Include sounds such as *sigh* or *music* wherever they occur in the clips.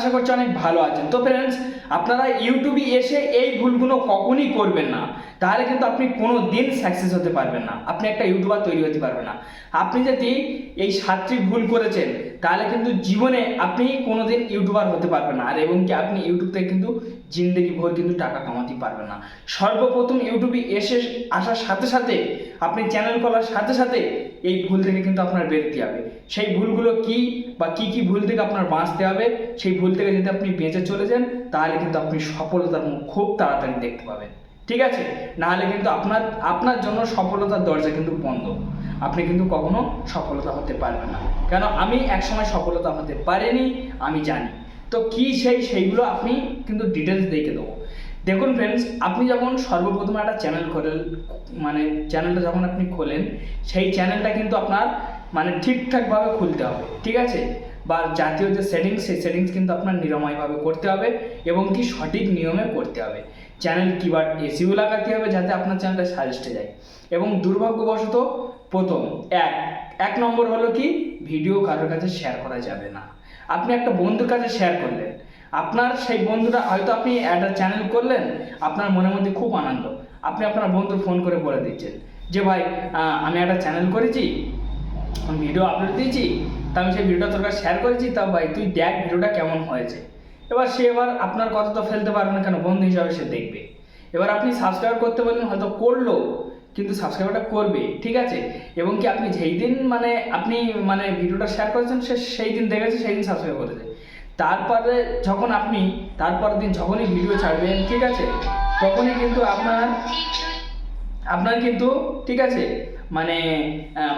আশা করছি অনেক ভালো আছেন। তো ফ্রেন্ডস আপনারা ইউটিউবে এসে এই ভুলগুলো কখনই করবেন না। তাহলে কিন্তু আপনি কোনো দিন সাকসেস হতে পারবেন না। আপনি একটা ইউটিউবার তৈরি হতে পারবেন না। আপনি যদি এই সাতটি ভুল করেছেন, তাহলে কিন্তু জীবনে আপনি কোনো দিন ইউটিউবার হতে পারবেন না। আর এবং কি আপনি ইউটিউব থেকে কিন্তু জিন্দগি ভোর কিন্তু টাকা কামাতে পারবেন না। সর্বপ্রথম ইউটিউবে এসে আসার সাথে সাথে আপনি চ্যানেল খোলার সাথে সাথে এই ভুল থেকে কিন্তু আপনার বেরোতে হবে। সেই ভুলগুলো কি বা কি কি ভুল থেকে আপনার বাঁচতে হবে, সেই ভুল থেকে যদি আপনি বেঁচে চলে যান, তাহলে কিন্তু আপনি সফলতার মুখ খুব তাড়াতাড়ি দেখতে পাবেন। ঠিক আছে? নাহলে কিন্তু আপনার আপনার জন্য সফলতার দরজা কিন্তু বন্ধ। আপনি কিন্তু কখনো সফলতা হতে পারবেন না। কেন? আমি একসময় সফলতা হতে পারিনি, আমি জানি। তো কি সেই, সেইগুলো আপনি কিন্তু ডিটেলস দেখে দেবো। দেখুন ফ্রেন্ডস আপনি যখন সর্বপ্রথম একটা চ্যানেল খোলেন মানে চ্যানেলটা যখন আপনি খোলেন, সেই চ্যানেলটা কিন্তু আপনার মানে ঠিকঠাকভাবে খুলতে হবে, ঠিক আছে? বা জাতীয় যে সেটিংস সেই সেটিংস কিন্তু আপনার নিরাময়ভাবে করতে হবে এবং কি সঠিক নিয়মে করতে হবে। চ্যানেল কিবার এসিও লাগাতে হবে যাতে আপনার চ্যানেলটা সাজেস্টে যায়। এবং দুর্ভাগ্যবশত প্রথম, এক এক নম্বর হলো কি ভিডিও কারোর কাছে শেয়ার করা যাবে না। আপনি একটা বন্ধুর কাছে শেয়ার করলেন আপনার সেই বন্ধুটা হয়তো আপনি একটা চ্যানেল করলেন, আপনার মনের মধ্যে খুব আনন্দ। আপনি আপনার বন্ধুর ফোন করে বলে দিচ্ছেন যে, ভাই আমি একটা চ্যানেল করেছি ভিডিও আপলোড দিয়েছি, তা আমি সেই ভিডিওটা তোর কাছে শেয়ার করেছি, তা ভাই, তুই দেখ ভিডিওটা কেমন হয়েছে। এবার সে এবার আপনার কথা তো ফেলতে পারবে না কেন, বন্ধু হিসাবে সে দেখবে। এবার আপনি সাবস্ক্রাইব করতে বললেন হয়তো করল, কিন্তু সাবস্ক্রাইবটা করবে, ঠিক আছে? এবং কি আপনি যেই দিন মানে আপনি মানে ভিডিওটা শেয়ার করেছেন, সে সেই দিন দেখেছে, সেই দিন সাবস্ক্রাইব করেছে তারপরে যখন আপনি, তারপরের দিন যখনই ভিডিও ছাড়বেন, ঠিক আছে? তখনই কিন্তু আপনার আপনার কিন্তু, ঠিক আছে? মানে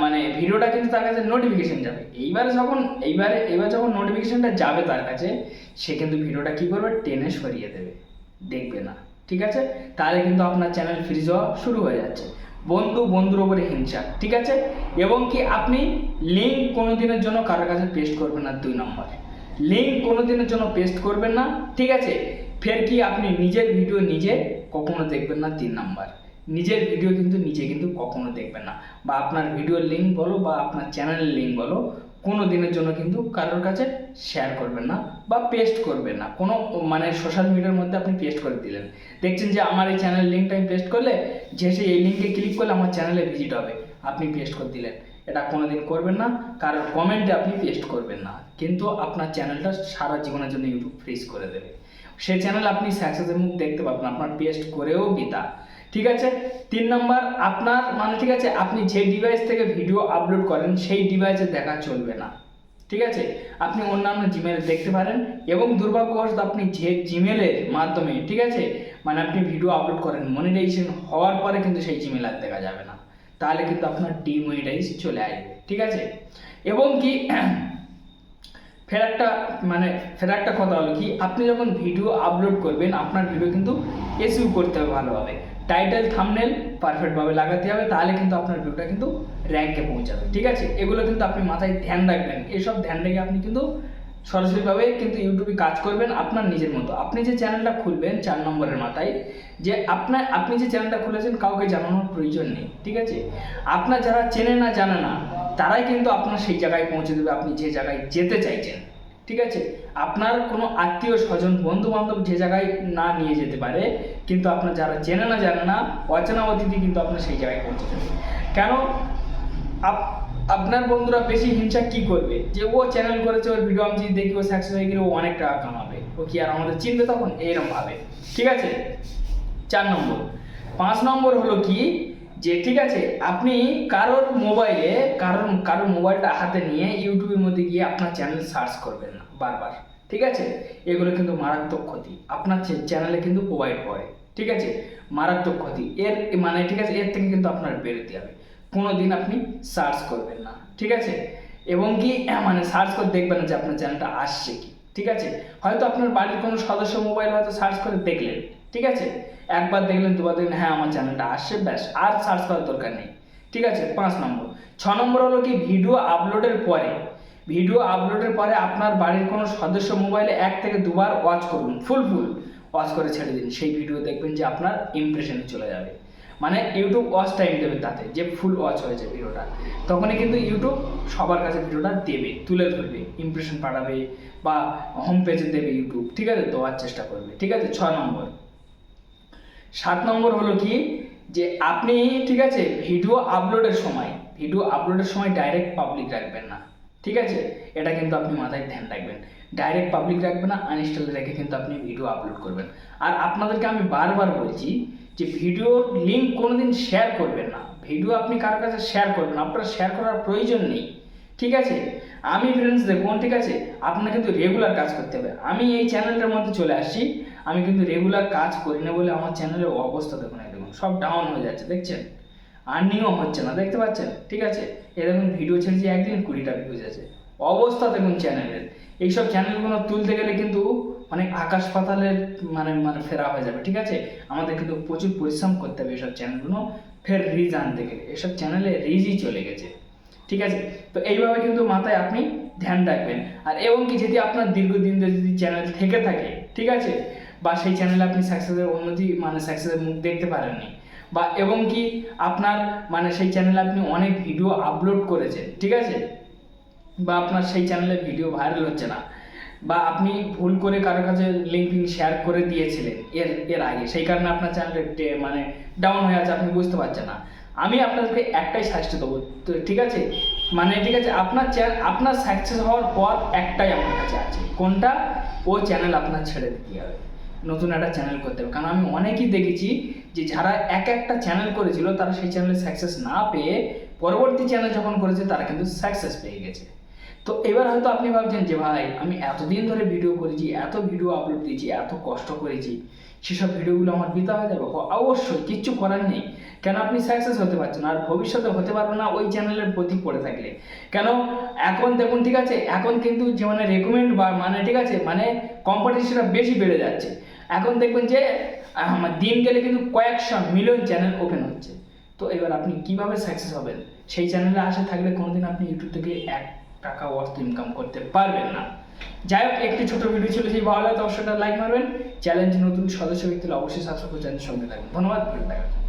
মানে ভিডিওটা কিন্তু তার কাছে নোটিফিকেশান যাবে। এইবারে যখন, এইবারে এবার যখন নোটিফিকেশনটা যাবে তার কাছে, সে কিন্তু ভিডিওটা কি করবে? টেনে সরিয়ে দেবে। দেখবে না, ঠিক আছে? তাহলে কিন্তু আপনার চ্যানেল ফ্রিজ হওয়া শুরু হয়ে যাচ্ছে। বন্ধু, বন্ধুর ওপরে হিংসা, ঠিক আছে? এবং কি আপনি লিঙ্ক কোনো দিনের জন্য কারোর কাছে পেস্ট করবেন না দুই নম্বরে। লিঙ্ক কোনো দিনের জন্য পেস্ট করবেন না, ঠিক আছে? ফের কি আপনি নিজের ভিডিও নিজে কখনো দেখবেন না? তিন নাম্বার। নিজের ভিডিও কিন্তু নিজে কিন্তু কখনো দেখবেন না। বা আপনার ভিডিওর লিঙ্ক বলো বা আপনার চ্যানেলের লিঙ্ক বলো কোনো দিনের জন্য কিন্তু কারোর কাছে শেয়ার করবেন না বা পেস্ট করবেন না। কোনো মানে সোশ্যাল মিডিয়ার মধ্যে আপনি পেস্ট করে দিলেন। দেখছেন যে আমার এই চ্যানেল লিঙ্কটা আমি পেস্ট করলে, যে সে এই লিঙ্কে ক্লিক করলে আমার চ্যানেলে ভিজিট হবে। আপনি পেস্ট করে দিলেন। এটা কোনোদিন করবেন না কারোর কমেন্টে আপনি পেস্ট করবেন না। কিন্তু আপনার চ্যানেলটা সারা জীবনের জন্য ইউটিউব ফ্রিজ করে দেবে। সেই চ্যানেল আপনি সাকসেসের মুখ দেখতে পাবেন আপনার পেস্ট করেও বিতা। ঠিক আছে? তিন নম্বর, আপনার মানে ঠিক আছে, আপনি যে ডিভাইস থেকে ভিডিও আপলোড করেন, সেই ডিভাইসে দেখা চলবে না। ঠিক আছে? আপনি অন্যান্য জিমেল দেখতে পারেন এবং দুর্ভাগ্যবশত আপনি যে জিমেলের মাধ্যমে, ঠিক আছে? মানে আপনি ভিডিও আপলোড করেন মনিটাইজেশন হওয়ার পরে কিন্তু সেই জিমেল আর দেখা যাবে না। তাহলে কিন্তু আপনার ডিমনিটাইজ চলে আসবে, ঠিক আছে? এবং কি, *clears throat* ফের একটা মানে ফের একটা কথা হলো কি, আপনি যখন ভিডিও আপলোড করবেন, আপনার ভিডিও কিন্তু এসইউ করতে হবে ভালোভাবে। টাইটেল থামনেল পারফেক্টভাবে লাগাতে হবে, তাহলে কিন্তু আপনার ভিডিওটা কিন্তু র্যাঙ্কে পৌঁছাবে, ঠিক আছে? এগুলো কিন্তু আপনি মাথায় ধ্যান রাখবেন। এসব ধ্যান রেখে আপনি কিন্তু সরাসরিভাবে কিন্তু ইউটিউবে কাজ করবেন আপনার নিজের মতো। আপনি যে চ্যানেলটা খুলবেন চার নম্বরের মাথায়, যে আপনার আপনি যে চ্যানেলটা খুলেছেন কাউকে জানানোর প্রয়োজন নেই, ঠিক আছে? আপনার যারা চেনে না, জানে না, তারাই কিন্তু আপনার সেই জায়গায় পৌঁছে দেবে, আপনি যে জায়গায় যেতে চাইছেন, ঠিক আছে? আপনার কোনো আত্মীয়, স্বজন বন্ধু বান্ধব যে জায়গায় না নিয়ে যেতে পারে, কিন্তু আপনার যারা চেনে না, জানে না, অচেনা অতিথি কিন্তু আপনার সেই জায়গায় পৌঁছে দেবে। কেন? আপ- আপনার বন্ধুরা বেশি হিংসা কি করবে? যে ও চ্যানেল করেছে, ওর ভিডিও আমি যদি দেখি, ও সাকসেস হয়ে গেলে ও অনেক টাকা কামাবে। ও কি আর আমাদের চিনবে তখন? এইরকম ভাবে। ঠিক আছে? চার নম্বর। পাঁচ নম্বর হলো কি? যে ঠিক আছে, আপনি কারোর মোবাইলে কারোর কারোর মোবাইলটা হাতে নিয়ে ইউটিউবের মধ্যে গিয়ে আপনার চ্যানেল সার্চ করবেন না, বারবার। ঠিক আছে? এগুলো কিন্তু মারাত্মক ক্ষতি। আপনার চ্যানেলে কিন্তু প্রোভাইড করে। ঠিক আছে? মারাত্মক ক্ষতি। এর মানে ঠিক আছে, এর থেকে কিন্তু আপনার বেরোতে হবে। কোনো দিন আপনি সার্চ করবেন না, ঠিক আছে? এবং কি মানে সার্চ করে দেখবেন না যে আপনার চ্যানেলটা আসছে কি, ঠিক আছে? হয়তো আপনার বাড়ির কোনো সদস্য মোবাইল হয়তো সার্চ করে দেখলেন, ঠিক আছে? একবার দেখলেন, দুবার দেখলেন হ্যাঁ আমার চ্যানেলটা আসছে, ব্যাস, আর সার্চ করার দরকার নেই, ঠিক আছে? পাঁচ নম্বর। ছ নম্বর হলো কি ভিডিও আপলোডের পরে। ভিডিও আপলোডের পরে আপনার বাড়ির কোনো সদস্য মোবাইলে এক থেকে দুবার ওয়াচ করুন ফুল ফুল ওয়াচ করে ছেড়ে দিন। সেই ভিডিও দেখবেন যে আপনার ইমপ্রেশনে চলে যাবে। মানে ইউটিউব ওয়াচ টাইম দেবে তাতে, যে ফুল ওয়াচ হয়েছে ভিডিওটা। তখনই কিন্তু ইউটিউব সবার কাছে ভিডিওটা দেবে, তুলে ধরবে ইমপ্রেশন পাঠাবে বা হোম পেজে দেবে ইউটিউব ঠিক আছে? দেওয়ার চেষ্টা করবে, ঠিক আছে? ছয় নম্বর। সাত নম্বর হলো কি? যে আপনি, ঠিক আছে ভিডিও আপলোডের সময় ভিডিও আপলোডের সময় ডাইরেক্ট পাবলিক রাখবেন না। ঠিক আছে? এটা কিন্তু আপনি মাথায় ধ্যান রাখবেন। ডাইরেক্ট পাবলিক রাখবেন না আনইনস্টল রেখে কিন্তু আপনি ভিডিও আপলোড করবেন। আর আপনাদেরকে আমি বারবার বলছি যে ভিডিওর লিঙ্ক কোনোদিন শেয়ার করবেন না। ভিডিও আপনি কারোর কাছে শেয়ার করবেন। আপনার শেয়ার করার প্রয়োজন নেই। ঠিক আছে? আমি ফ্রেন্ডস দেখুন ঠিক আছে? আপনার কিন্তু রেগুলার কাজ করতে হবে। আমি এই চ্যানেলটার মধ্যে চলে আসছি। আমি কিন্তু রেগুলার কাজ করি না বলে আমার চ্যানেলের অবস্থা দেখুন দেখুন, সব ডাউন হয়ে যাচ্ছে, দেখছেন? আর্নিংও হচ্ছে না, দেখতে পাচ্ছেন? ঠিক আছে? এ দেখুন ভিডিও ছেড়েছি, একদিন কুড়িটা ভিউজ আছে। অবস্থা দেখুন চ্যানেলের এইসব চ্যানেলগুলো তুলতে গেলে কিন্তু অনেক আকাশ পাতালের মানে মানে ফেরা হয়ে যাবে, ঠিক আছে? আমাদের কিন্তু প্রচুর পরিশ্রম করতে হবে এসব চ্যানেলগুলো ফের রিজ আনতে গেলে এসব চ্যানেলে রিজই চলে গেছে। ঠিক আছে? তো এইভাবে কিন্তু মাথায় আপনি ধ্যান রাখবেন। আর এবং কি, যদি আপনার দীর্ঘদিন ধরে যদি চ্যানেল থেকে থাকে, ঠিক আছে? বা সেই চ্যানেলে আপনি সাকসেসের উন্নতি মানে সাকসেসের মুখ দেখতে পারেননি বা এবং কি আপনার মানে সেই চ্যানেলে আপনি অনেক ভিডিও আপলোড করেছেন, ঠিক আছে? বা আপনার সেই চ্যানেলে ভিডিও ভাইরাল হচ্ছে না। বা আপনি ভুল করে কারোর কাছে লিঙ্ক শেয়ার করে দিয়েছিলেন এর এর আগে, সেই কারণে আপনার চ্যানেলটা মানে ডাউন হয়ে আছে, আপনি বুঝতে পারছেন না। আমি আপনাদেরকে একটাই সাজেস্ট দেবো, তো ঠিক আছে? মানে ঠিক আছে, আপনার চ্যানেল আপনার সাকসেস হওয়ার পথ একটাই আমার কাছে আছে। কোনটা? ও চ্যানেল আপনার ছেড়ে দিতে হবে। নতুন একটা চ্যানেল করতে হবে। কারণ আমি অনেকেই দেখেছি যে যারা এক একটা চ্যানেল করেছিল, তারা সেই চ্যানেলে সাকসেস না পেয়ে পরবর্তী চ্যানেল যখন করেছে, তারা কিন্তু সাকসেস পেয়ে গেছে। তো এবার হয়তো আপনি ভাবছেন যে, ভাই, আমি এতদিন ধরে ভিডিও করেছি, এত ভিডিও আপলোড দিয়েছি, এত কষ্ট করেছি, সেসব ভিডিওগুলো আমার বৃথা হয়ে যাবে? অবশ্যই, কিচ্ছু করার নেই। কেন আপনি সাকসেস হতে পারছেন? আর ভবিষ্যতে হতে পারবেন না ওই চ্যানেলের প্রতি পড়ে থাকলে। কেন? এখন দেখুন ঠিক আছে, এখন কিন্তু যে মানে রেকমেন্ড বা মানে ঠিক আছে মানে কম্পিটিশনটা বেশি বেড়ে যাচ্ছে। এখন দেখবেন যে দিন গেলে কিন্তু কয়েকশো মিলিয়ন চ্যানেল ওপেন হচ্ছে। তো এবার আপনি কীভাবে সাকসেস হবেন? সেই চ্যানেলে আসে থাকলে কোনোদিন আপনি ইউটিউব থেকে এক টাকা অর্থ ইনকাম করতে পারবেন না। যাই হোক, একটি ছোট ভিডিও ছিল যে ভালো লাগে অবশ্যই লাইক মারবেন। চ্যালেঞ্জ নতুন সদস্য ব্যক্তিরা অবশ্যই সাবস্ক্রাইব করে চ্যানেল সঙ্গে থাকবেন। ধন্যবাদ জন্য।